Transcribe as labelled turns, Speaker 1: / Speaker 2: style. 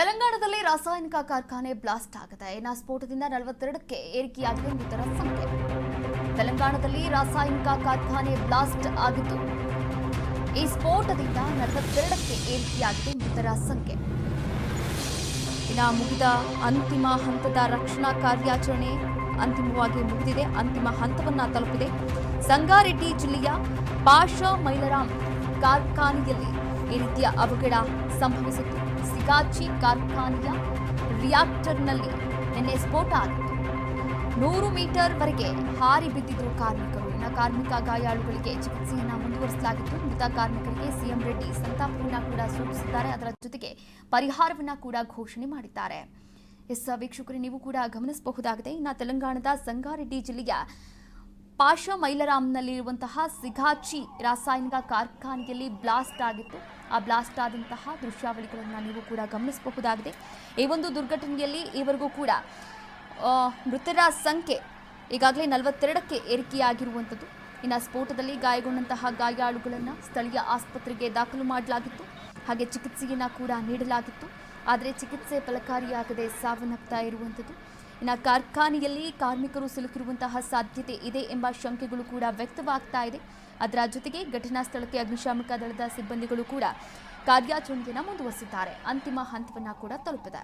Speaker 1: ತೆಲಂಗಾಣದಲ್ಲಿ ರಾಸಾಯನಿಕ ಕಾರ್ಖಾನೆ ಬ್ಲಾಸ್ಟ್ ಆಗಿದೆ ಏನ ಸ್ಫೋಟದಿಂದ ನಲವತ್ತೆರಡಕ್ಕೆ ಏರಿಕೆಯಾಗಿದೆ ಮೃತರ ಸಂಖ್ಯೆ. ತೆಲಂಗಾಣದಲ್ಲಿ ರಾಸಾಯನಿಕ ಕಾರ್ಖಾನೆ ಬ್ಲಾಸ್ಟ್ ಆಗಿದ್ದು ಈ ಸ್ಫೋಟದಿಂದ ನಲವತ್ತೆರಡಕ್ಕೆ ಏರಿಕೆಯಾಗಿದೆ ಮೃತರ ಸಂಖ್ಯೆ. ಇನ್ನ ಮುಗಿದ ಅಂತಿಮ ಹಂತದ ರಕ್ಷಣಾ ಕಾರ್ಯಾಚರಣೆ ಅಂತಿಮವಾಗಿ ಮುಗಿದಿದೆ. ಅಂತಿಮ ಹಂತವನ್ನು ತಲುಪಿದೆ. ಸಂಗಾರೆಡ್ಡಿ ಜಿಲ್ಲೆಯ ಪಾಷಾ ಮೈಲರಾಮ್ ಕಾರ್ಖಾನೆಯಲ್ಲಿ ಈ ರೀತಿಯ ಅವಘಡ ಸಂಭವಿಸಿತ್ತು. ಸಿಗಾಚಿ ಕಾರ್ಖಾನೆಯ ರಿಯಾಕ್ಟರ್ನಲ್ಲಿ ನಿನ್ನೆ ಸ್ಫೋಟ ಆಗಿತ್ತು ನೂರು ಮೀಟರ್ ವರೆಗೆ ಹಾರಿ ಬಿದ್ದಿದ್ರು ಕಾರ್ಮಿಕರು. ಇನ್ನು ಕಾರ್ಮಿಕ ಗಾಯಾಳುಗಳಿಗೆ ಚಿಕಿತ್ಸೆಯನ್ನು ಮುಂದುವರಿಸಲಾಗಿತ್ತು. ಮೃತ ಕಾರ್ಮಿಕರಿಗೆ ಸಿಎಂ ರೆಡ್ಡಿ ಸಂತಾಪವನ್ನು ಕೂಡ ಸೂಚಿಸಿದ್ದಾರೆ. ಅದರ ಜೊತೆಗೆ ಪರಿಹಾರವನ್ನು ಕೂಡ ಘೋಷಣೆ ಮಾಡಿದ್ದಾರೆ. ಎಸ್, ವೀಕ್ಷಕರು, ನೀವು ಕೂಡ ಗಮನಿಸಬಹುದಾಗಿದೆ. ಇನ್ನು ತೆಲಂಗಾಣದ ಸಂಗಾರೆಡ್ಡಿ ಜಿಲ್ಲೆಯ ಪಾಷ ಮೈಲರಾಮ್ನಲ್ಲಿರುವಂತಹ ಸಿಘಾಚಿ ರಾಸಾಯನಿಕ ಕಾರ್ಖಾನೆಯಲ್ಲಿ ಬ್ಲಾಸ್ಟ್ ಆಗಿತ್ತು. ಆ ಬ್ಲಾಸ್ಟ್ ಆದಂತಹ ದೃಶ್ಯಾವಳಿಗಳನ್ನು ನೀವು ಕೂಡ ಗಮನಿಸಬಹುದಾಗಿದೆ. ಈ ಒಂದು ದುರ್ಘಟನೆಯಲ್ಲಿ ಈವರೆಗೂ ಕೂಡ ಮೃತರ ಸಂಖ್ಯೆ ಈಗಾಗಲೇ ನಲವತ್ತೆರಡಕ್ಕೆ ಏರಿಕೆಯಾಗಿರುವಂಥದ್ದು. ಇನ್ನು ಸ್ಫೋಟದಲ್ಲಿ ಗಾಯಗೊಂಡಂತಹ ಗಾಯಾಳುಗಳನ್ನು ಸ್ಥಳೀಯ ಆಸ್ಪತ್ರೆಗೆ ದಾಖಲು ಮಾಡಲಾಗಿತ್ತು. ಹಾಗೆ ಚಿಕಿತ್ಸೆಯನ್ನು ಕೂಡ ನೀಡಲಾಗಿತ್ತು. ಆದರೆ ಚಿಕಿತ್ಸೆ ಫಲಕಾರಿಯಾಗದೆ ಸಾವನ್ನಪ್ತಾ ಇರುವಂಥದ್ದು. ಇನ್ನು ಕಾರ್ಖಾನೆಯಲ್ಲಿ ಕಾರ್ಮಿಕರು ಸಿಲುಕಿರುವಂತಹ ಸಾಧ್ಯತೆ ಇದೆ ಎಂಬ ಶಂಕೆಗಳು ಕೂಡ ವ್ಯಕ್ತವಾಗ್ತಾ ಇದೆ. ಅದರ ಜೊತೆಗೆ ಘಟನಾ ಸ್ಥಳಕ್ಕೆ ಅಗ್ನಿಶಾಮಕ ದಳದ ಸಿಬ್ಬಂದಿಗಳು ಕೂಡ ಕಾರ್ಯಾಚರಣೆಯನ್ನು ಮುಂದುವರಿಸಿದ್ದಾರೆ. ಅಂತಿಮ ಹಂತವನ್ನ ಕೂಡ ತಲುಪಿದೆ.